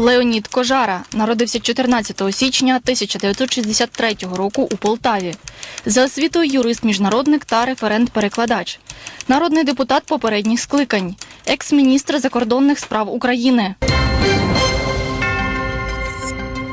Леонід Кожара народився 14 січня 1963 року у Полтаві. За освітою юрист-міжнародник та референт-перекладач. Народний депутат попередніх скликань, екс-міністр закордонних справ України.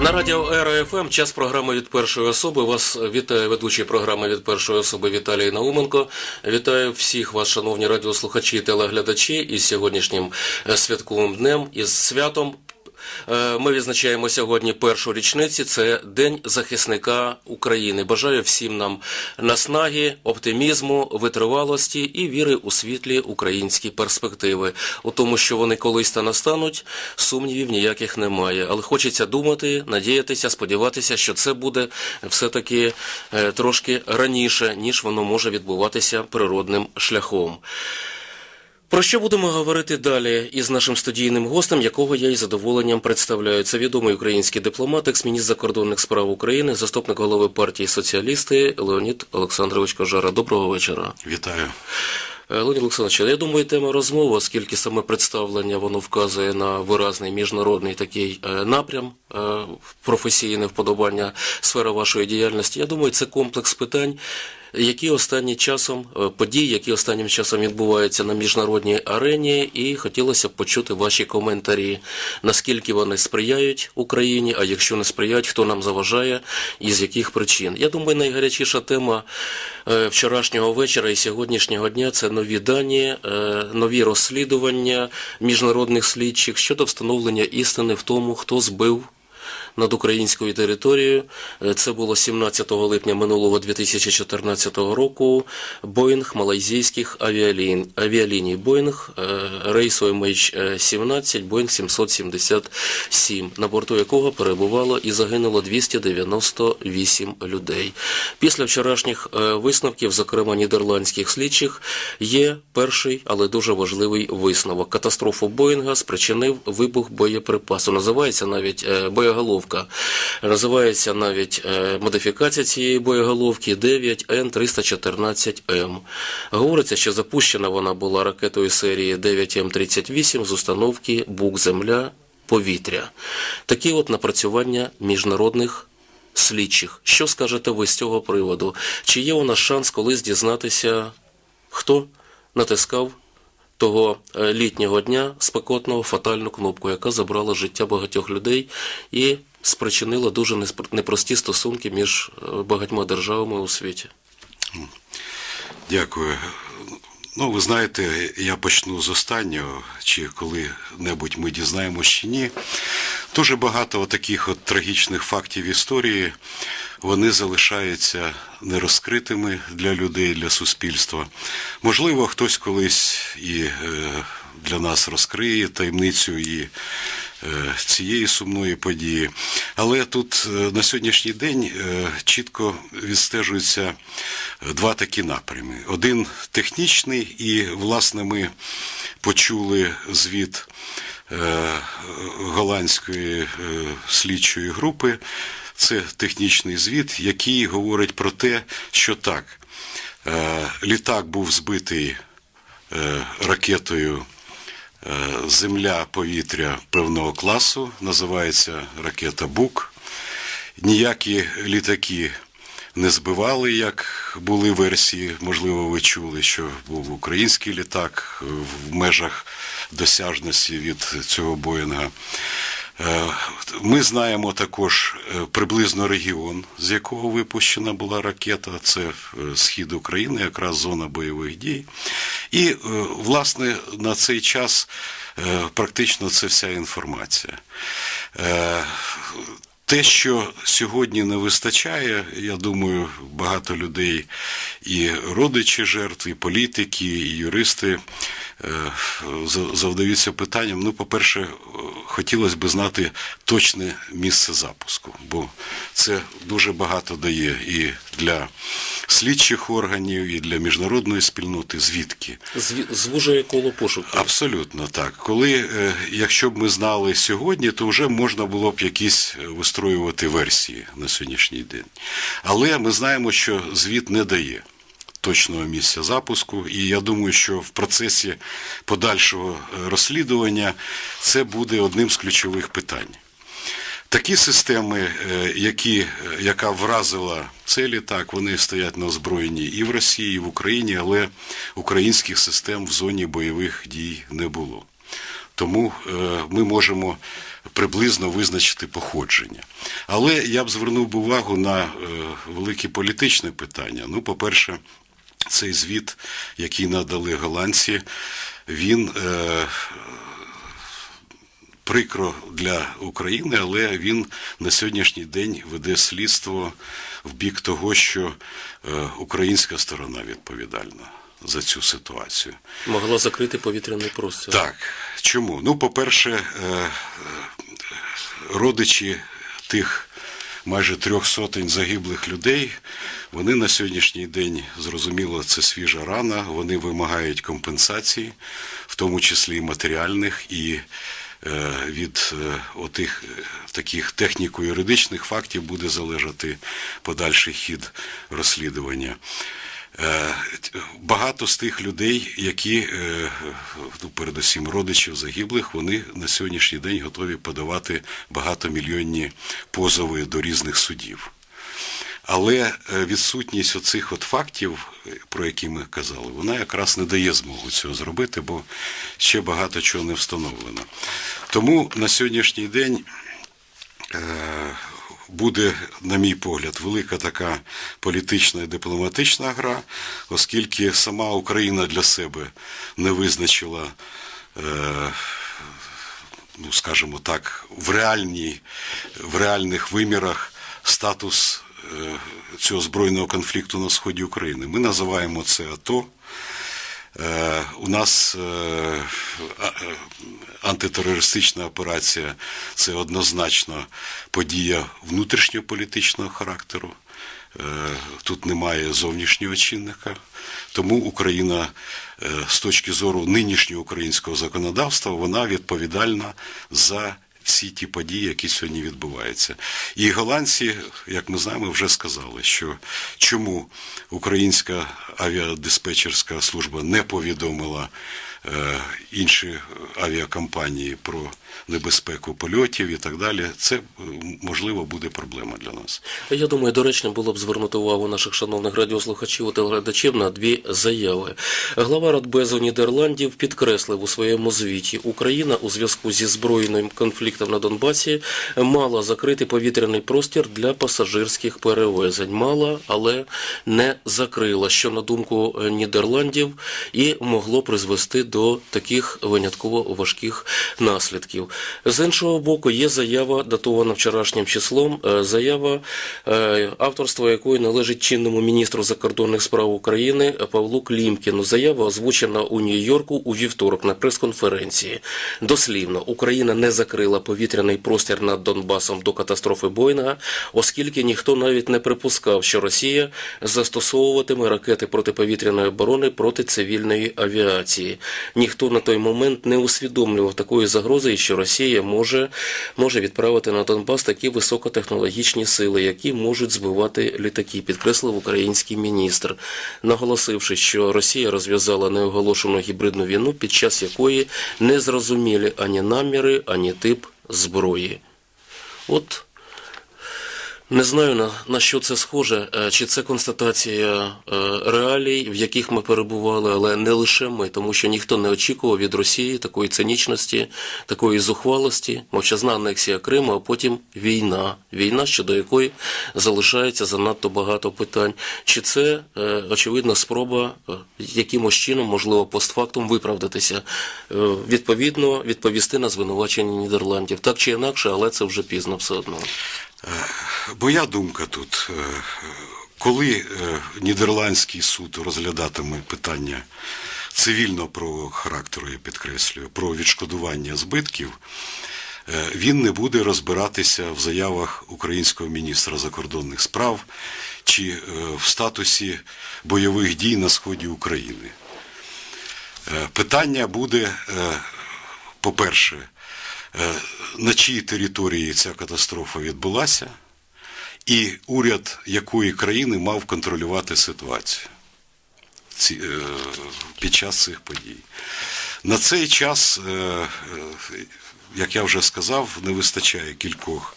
На радіо Ера ФМ час програми від першої особи. Вас вітає ведучий програми від першої особи Віталій Науменко. Вітаю всіх вас, шановні радіослухачі і телеглядачі, із сьогоднішнім святковим днем, із святом. Е, Ми відзначаємо сьогодні першу річниці. Це День захисника України. Бажаю всім нам наснаги, оптимізму, витривалості і віри у світлі українські перспективи. У тому, що вони колись та настануть, сумнівів ніяких немає. Але хочеться думати, надіятися, сподіватися, що це буде все-таки е, трошки раніше, ніж воно може відбуватися природним шляхом. Про що будемо говорити далі із нашим студійним гостем, якого я із задоволенням представляю. Це відомий український дипломат, екс-міністр закордонних справ України, заступник голови партії соціалісти Леонід Олександрович Кожара. Доброго вечора. Вітаю. Е, Леонід Олександрович, я думаю, тема розмови, оскільки саме представлення воно вказує на виразний міжнародний такий е, напрям е, професійне вподобання сфера вашої діяльності. Я думаю, це комплекс питань. Які останнім часом е, події, які останнім часом відбуваються на міжнародній арені, і хотілося б почути ваші коментарі, наскільки вони сприяють Україні, а якщо не сприяють, хто нам заважає і з яких причин. Я думаю, найгарячіша тема е, вчорашнього вечора і сьогоднішнього дня це нові дані, е, нові розслідування міжнародних слідчих щодо встановлення істини в тому, хто збив над українською територією. Е, Це було 17 липня минулого 2014 року. Боїнг малайзійських авіалін, авіаліній. Боїнг е, рейсу MH17, Боїнг 777, на борту якого перебувало і загинуло 298 людей. Після вчорашніх е, висновків, зокрема нідерландських слідчих, є перший, але дуже важливий висновок. Катастрофу Боїнга спричинив вибух боєприпасу. Називається навіть е, боєголовка. Називається навіть е, модифікація цієї боєголовки 9Н314М. Говориться, що запущена вона була ракетою серії 9М38 з установки Бук-Земля повітря. Такі от напрацювання міжнародних слідчих. Що скажете ви з цього приводу? Чи є у нас шанс колись дізнатися, хто натискав того е, літнього дня спекотного фатальну кнопку, яка забрала життя багатьох людей і спричинила дуже непрості стосунки між е, багатьма державами у світі? Дякую. Ну, ви знаєте, я почну з останнього, чи коли-небудь ми дізнаємось чи ні. Дуже багато таких от трагічних фактів історії, вони залишаються нерозкритими для людей, для суспільства. Можливо, хтось колись і е, для нас розкриє таємницю і е, цієї сумної події. Але тут е, на сьогоднішній день чітко відстежуються два такі напрями. Один технічний, і, власне, ми почули звіт голландської е, слідчої групи. Це технічний звіт, який говорить про те, що так, е, літак був збитий е, ракетою е, земля-повітря певного класу, називається ракета Бук. Ніякі літаки не збивали, як були версії. Можливо, ви чули, що був український літак в межах досяжності від цього Боїнга. Е, Ми знаємо також е, приблизно регіон, з якого випущена була ракета. Це е, схід України, якраз зона бойових дій. І, е, власне, на цей час е, практично це вся інформація. Те, що сьогодні не вистачає, я думаю, багато людей, і родичі жертв, і політики, і юристи завдаються питанням. Ну, по-перше, е, хотілося б знати точне місце запуску, бо це дуже багато дає і для слідчих органів, і для міжнародної спільноти, звідки. Звужує коло пошуку. Абсолютно так. Коли, е, якщо б ми знали сьогодні, то вже можна було б якісь е, вистроювати версії на сьогоднішній день. Але ми знаємо, що звіт не дає точного місця запуску. І я думаю, що в процесі подальшого е, розслідування це буде одним з ключових питань. Такі системи, е, які, е, яка вразила цей літак, вони стоять на озброєнні і в Росії, і в Україні, але українських систем в зоні бойових дій не було. Тому ми можемо приблизно визначити походження. Але я б звернув увагу на велике політичне питання. Ну, по-перше, цей звіт, який надали голландці, він е, прикро для України, але він на сьогоднішній день веде слідство в бік того, що е, українська сторона відповідальна за цю ситуацію. Могла закрити повітряний простір. Так, чому? Ну, по-перше, е, е, родичі тих майже трьох сотень загиблих людей, вони на сьогоднішній день, зрозуміло, це свіжа рана, вони вимагають компенсації, в тому числі і матеріальних, і е, від е, отих е, таких техніко-юридичних фактів буде залежати подальший хід розслідування. Е, Багато з тих людей, які, е, ну, передусім родичів загиблих, вони на сьогоднішній день готові подавати багатомільйонні позови до різних судів. Але е, відсутність оцих от фактів, про які ми казали, вона якраз не дає змогу цього зробити, бо ще багато чого не встановлено. Тому на сьогоднішній день буде, на мій погляд, велика така політична і дипломатична гра, оскільки сама Україна для себе не визначила. Е, ну, скажімо так, в, реальній, в реальних вимірах статус е, цього збройного конфлікту на сході України. Ми називаємо це АТО. Е, У нас антитерористична операція це однозначно подія внутрішньополітичного характеру. Е, Тут немає зовнішнього чинника. Тому Україна е, з точки зору нинішнього українського законодавства вона відповідальна за всі ті події, які сьогодні відбуваються. І голландці, як ми знаємо, вже сказали, що чому українська авіадиспетчерська служба не повідомила інші авіакомпанії про небезпеку польотів і так далі, це е, можливо буде проблема для нас. Я думаю, доречно було б звернути увагу наших шановних радіослухачів і телеглядачів на дві заяви. Глава Радбезу Нідерландів підкреслив у своєму звіті, Україна у зв'язку зі збройним конфліктом на Донбасі мала закрити повітряний простір для пасажирських перевезень. Мала, але не закрила, що на думку Нідерландів і могло призвести до таких винятково важких наслідків. З іншого боку, є заява, датована вчорашнім числом, е, заява, е, авторство якої належить чинному міністру закордонних справ України Павлу Клімкіну. Заява озвучена у Нью-Йорку у вівторок на прес-конференції. Дослівно, Україна не закрила повітряний простір над Донбасом до катастрофи Бойнга, оскільки ніхто навіть не припускав, що Росія застосовуватиме ракети протиповітряної оборони проти цивільної авіації. Ніхто на той момент не усвідомлював такої загрози, і що Росія може, може відправити на Донбас такі високотехнологічні сили, які можуть збивати літаки, підкреслив український міністр, наголосивши, що Росія розв'язала неоголошену гібридну війну, під час якої не зрозумілі ані наміри, ані тип зброї. От не знаю на, на що це схоже, е, чи це констатація е, реалій, в яких ми перебували, але не лише ми, тому що ніхто не очікував від Росії такої цинічності, такої зухвалості, мовчазна анексія Криму, а потім війна. Війна, щодо якої залишається занадто багато питань. Чи це е, очевидна спроба якимось чином, можливо, постфактум виправдатися, відповідно відповісти на звинувачення Нідерландів, так чи інакше, але це вже пізно все одно. Моя думка тут, е, коли е, Нідерландський суд розглядатиме питання цивільного правового характеру, я підкреслюю, про відшкодування збитків, е, він не буде розбиратися в заявах українського міністра закордонних справ чи е, в статусі бойових дій на сході України. Е, Питання буде, е, по-перше, е, на чиїй території ця катастрофа відбулася, і уряд якої країни мав контролювати ситуацію. ці, е, під час цих подій. На цей час, е, е, як я вже сказав, не вистачає кількох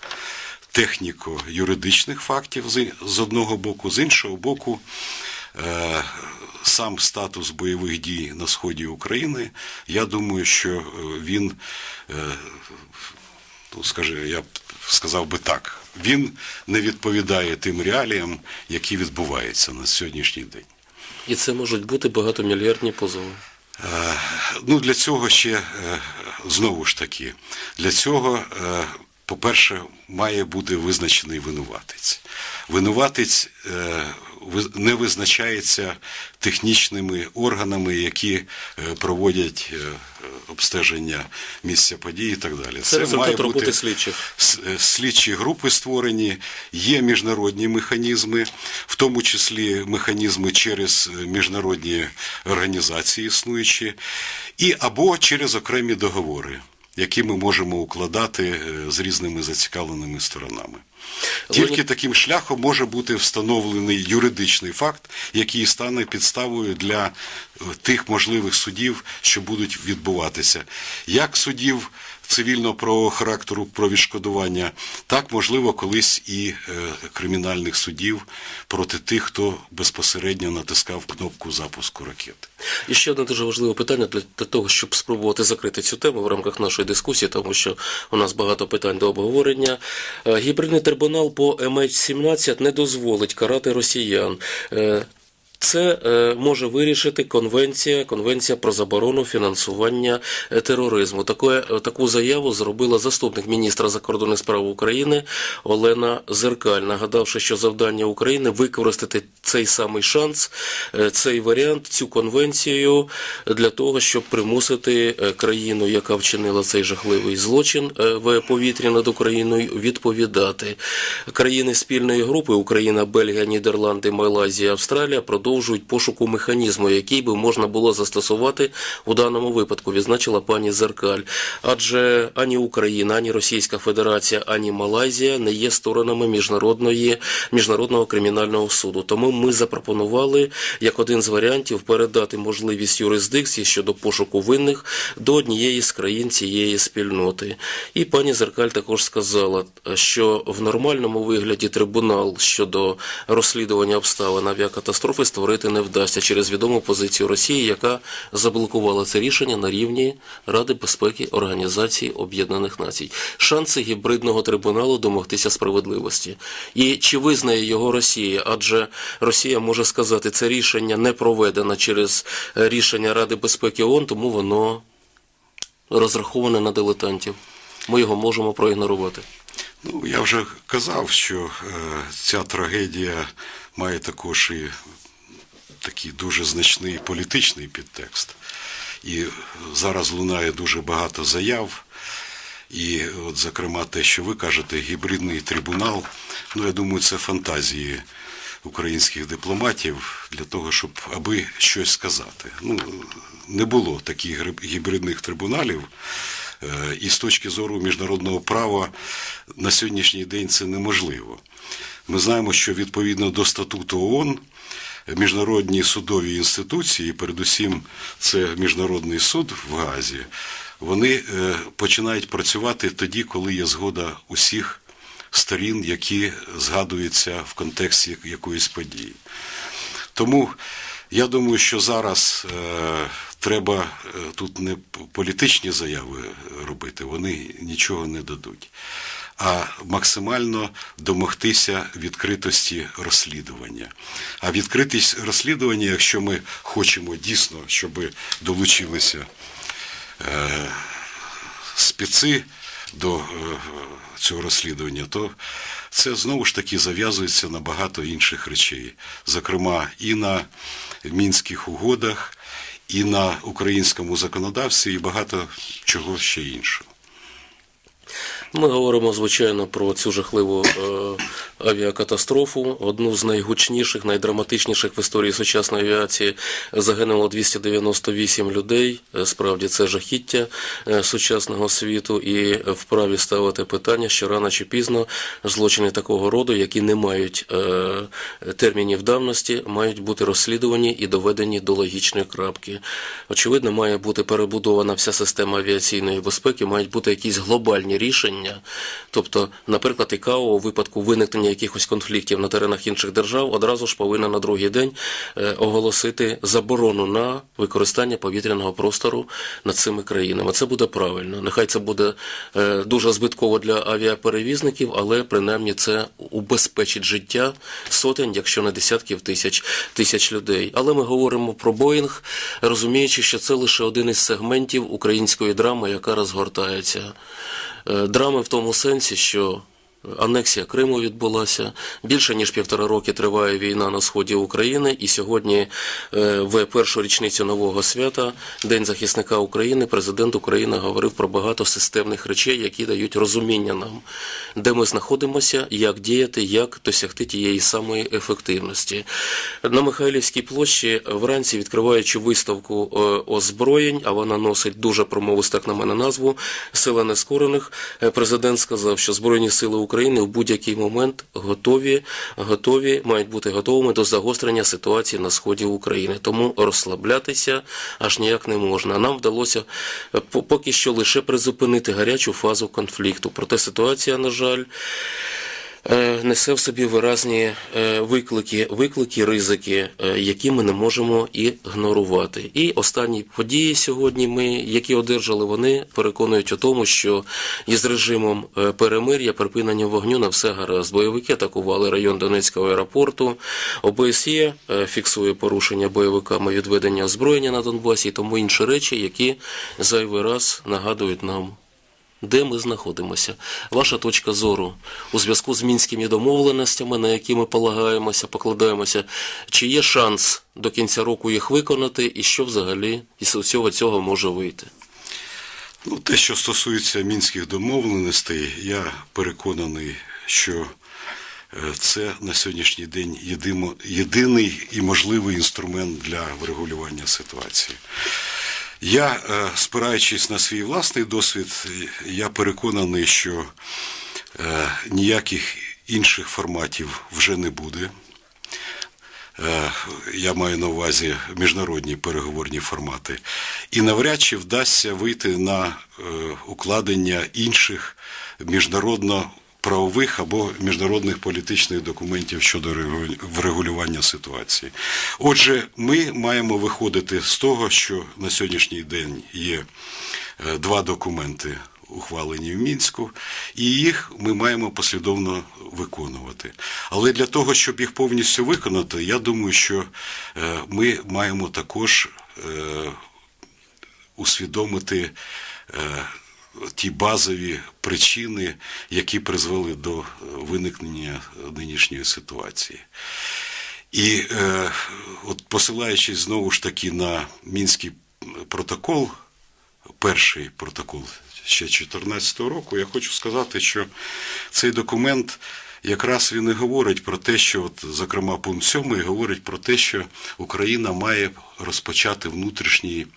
техніко-юридичних фактів з- одного боку, з іншого боку, е, сам статус бойових дій на сході України, я думаю, що е, він, е, ну, скажи, я б сказав би так, він не відповідає тим реаліям, які відбуваються на сьогоднішній день. І це можуть бути багатомільярдні позови. Е, Ну, для цього ще знову ж таки, для цього, по-перше, має бути визначений винуватець. Винуватець ви- не визначається технічними органами, які е, проводять е, обстеження місця події і так далі. Це результат роботи слідчих. Е, слідчі групи створені, є міжнародні механізми, в тому числі механізми через міжнародні організації існуючі, і або через окремі договори, які ми можемо укладати е, з різними зацікавленими сторонами. Тільки таким шляхом може бути встановлений юридичний факт, який стане підставою для е, тих можливих судів, що будуть відбуватися, як судів цивільного правового характеру про відшкодування, так можливо колись і е, кримінальних судів проти тих, хто безпосередньо натискав кнопку запуску ракети. І ще одне дуже важливе питання для, того, щоб спробувати закрити цю тему в рамках нашої дискусії, тому що у нас багато питань до обговорення. Е, Гібридний трибунал по MH17 не дозволить карати росіян. Це е, може вирішити конвенція, конвенція про заборону фінансування е, тероризму. Таке, е, таку заяву зробила заступник міністра закордонних справ України Олена Зеркаль, нагадавши, що завдання України використати цей самий шанс, цей варіант, цю конвенцію для того, щоб примусити країну, яка вчинила цей жахливий злочин в повітрі над Україною, відповідати. Країни спільної групи Україна, Бельгія, Нідерланди, Малайзія, Австралія продовжують пошуку механізму, який би можна було застосувати у даному випадку, відзначила пані Зеркаль. Адже ані Україна, ані Російська Федерація, ані Малайзія не є сторонами міжнародної міжнародного кримінального суду. Тому ми запропонували як один з варіантів передати можливість юрисдикції щодо пошуку винних до однієї з країн цієї спільноти. І пані Зеркаль також сказала, що в нормальному вигляді трибунал щодо розслідування обставин авіакатастрофи створити не вдасться через відому позицію Росії, яка заблокувала це рішення на рівні Ради безпеки Організації Об'єднаних Націй. Шанси гібридного трибуналу домогтися справедливості. І чи визнає його Росія? Адже Росія може сказати, це рішення не проведено через рішення Ради безпеки ООН, тому воно розраховане на дилетантів. Ми його можемо проігнорувати. Ну, я вже казав, що е, ця трагедія має також і такий дуже значний політичний підтекст. І зараз лунає дуже багато заяв. І, от, зокрема, те, що ви кажете, гібридний трибунал, ну, я думаю, це фантазії українських дипломатів для того, щоб аби щось сказати. Ну, не було таких гібридних трибуналів. Е, І з точки зору міжнародного права на сьогоднішній день це неможливо. Ми знаємо, що відповідно до статуту ООН міжнародні судові інституції, передусім це Міжнародний суд в Газі, вони е, починають працювати тоді, коли є згода усіх сторін, які згадуються в контексті якоїсь події. Тому я думаю, що зараз е, треба е, тут не політичні заяви робити, вони нічого не дадуть, а максимально домогтися відкритості розслідування. А відкритість розслідування, якщо ми хочемо дійсно, щоб долучилися е, спеці до е, цього розслідування, то це знову ж таки зав'язується на багато інших речей, зокрема і на мінських угодах, і на українському законодавстві, і багато чого ще іншого. Ми говоримо, звичайно, про цю жахливу е, авіакатастрофу, одну з найгучніших, найдраматичніших в історії сучасної авіації. Загинуло 298 людей. Е, Справді це жахіття е, сучасного світу, і вправі ставити питання, що рано чи пізно злочини такого роду, які не мають термінів давності, мають бути розслідувані і доведені до логічної крапки. Очевидно, має бути перебудована вся система авіаційної безпеки, мають бути якісь глобальні рішення. Тобто, наприклад, ІКАО у випадку виникнення якихось конфліктів на теренах інших держав одразу ж повинна на другий день е, оголосити заборону на використання повітряного простору над цими країнами. Це буде правильно. Нехай це буде е, дуже збитково для авіаперевізників, але принаймні це убезпечить життя сотень, якщо не десятків тисяч тисяч людей. Але ми говоримо про Боїнг, розуміючи, що це лише один із сегментів української драми, яка розгортається. Е, Драми в тому сенсі, що анексія Криму відбулася. Більше ніж півтора роки триває війна на сході України, і сьогодні, е, в першу річницю нового свята, День захисника України, президент України говорив про багато системних речей, які дають розуміння нам, де ми знаходимося, як діяти, як досягти тієї самої ефективності. На Михайлівській площі вранці, відкриваючи виставку е, озброєнь, а вона носить дуже промовисту, як на мене, назву Сила нескорених. е, Президент сказав, що Збройні сили України в будь-який момент готові, готові мають бути готовими до загострення ситуації на сході України. Тому розслаблятися аж ніяк не можна. Нам вдалося е, по- поки що лише призупинити гарячу фазу конфлікту. Проте ситуація, на жаль, несе в собі виразні е, виклики, виклики, ризики, е, які ми не можемо ігнорувати. І останні події сьогодні, ми, які одержали, вони переконують у тому, що із режимом е, перемир'я, припинення вогню на все гаразд. Бойовики атакували район Донецького аеропорту. ОБСЄ е, фіксує порушення бойовиками відведення озброєння на Донбасі і тому інші речі, які зайвий раз нагадують нам де ми знаходимося? Ваша точка зору у зв'язку з мінськими домовленостями, на які ми полагаємося, покладаємося, чи є шанс до кінця року їх виконати, і що взагалі із усього цього може вийти? Ну, те, що стосується мінських домовленостей, я переконаний, що е, це на сьогоднішній день єдиний і можливий інструмент для врегулювання ситуації. Я, е, спираючись на свій власний досвід, я переконаний, що е, ніяких інших форматів вже не буде. Е, Я маю на увазі міжнародні переговорні формати. І навряд чи вдасться вийти на укладення інших міжнародно правових або міжнародних політичних документів щодо врегулювання ситуації. Отже, ми маємо виходити з того, що на сьогоднішній день є е, два документи ухвалені в Мінську, і їх ми маємо послідовно виконувати. Але для того, щоб їх повністю виконати, я думаю, що е, ми маємо також е, усвідомити ті базові причини, які призвели до е, виникнення нинішньої ситуації. І е, от посилаючись знову ж таки на мінський протокол, перший протокол ще 2014 року, я хочу сказати, що цей документ якраз він і говорить про те, що, от, зокрема, пункт 7 говорить про те, що Україна має розпочати внутрішній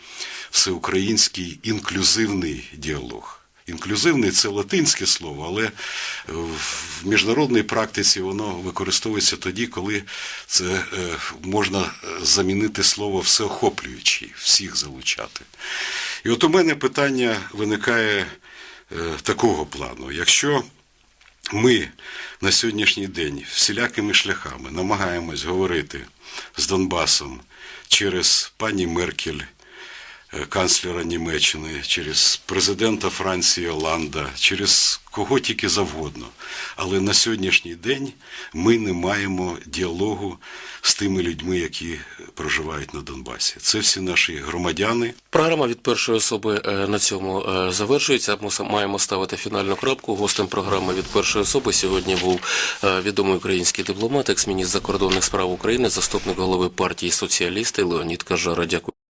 всеукраїнський інклюзивний діалог. Інклюзивний це латинське слово, але в міжнародній практиці воно використовується тоді, коли це е, можна е, замінити слово всеохоплюючий, всіх залучати. І от у мене питання виникає е, такого плану. Якщо ми на сьогоднішній день всілякими шляхами намагаємось говорити з Донбасом через пані Меркель, канцлера Німеччини, через президента Франції Оланда, через кого тільки завгодно. Але на сьогоднішній день ми не маємо діалогу з тими людьми, які проживають на Донбасі. Це всі наші громадяни. Програма від першої особи е, на цьому е, завершується. Ми маємо ставити фінальну крапку. Гостем програми від першої особи сьогодні був е, відомий український дипломат, екс-міністр закордонних справ України, заступник голови партії соціалісти Леонід Кажара. Дякую.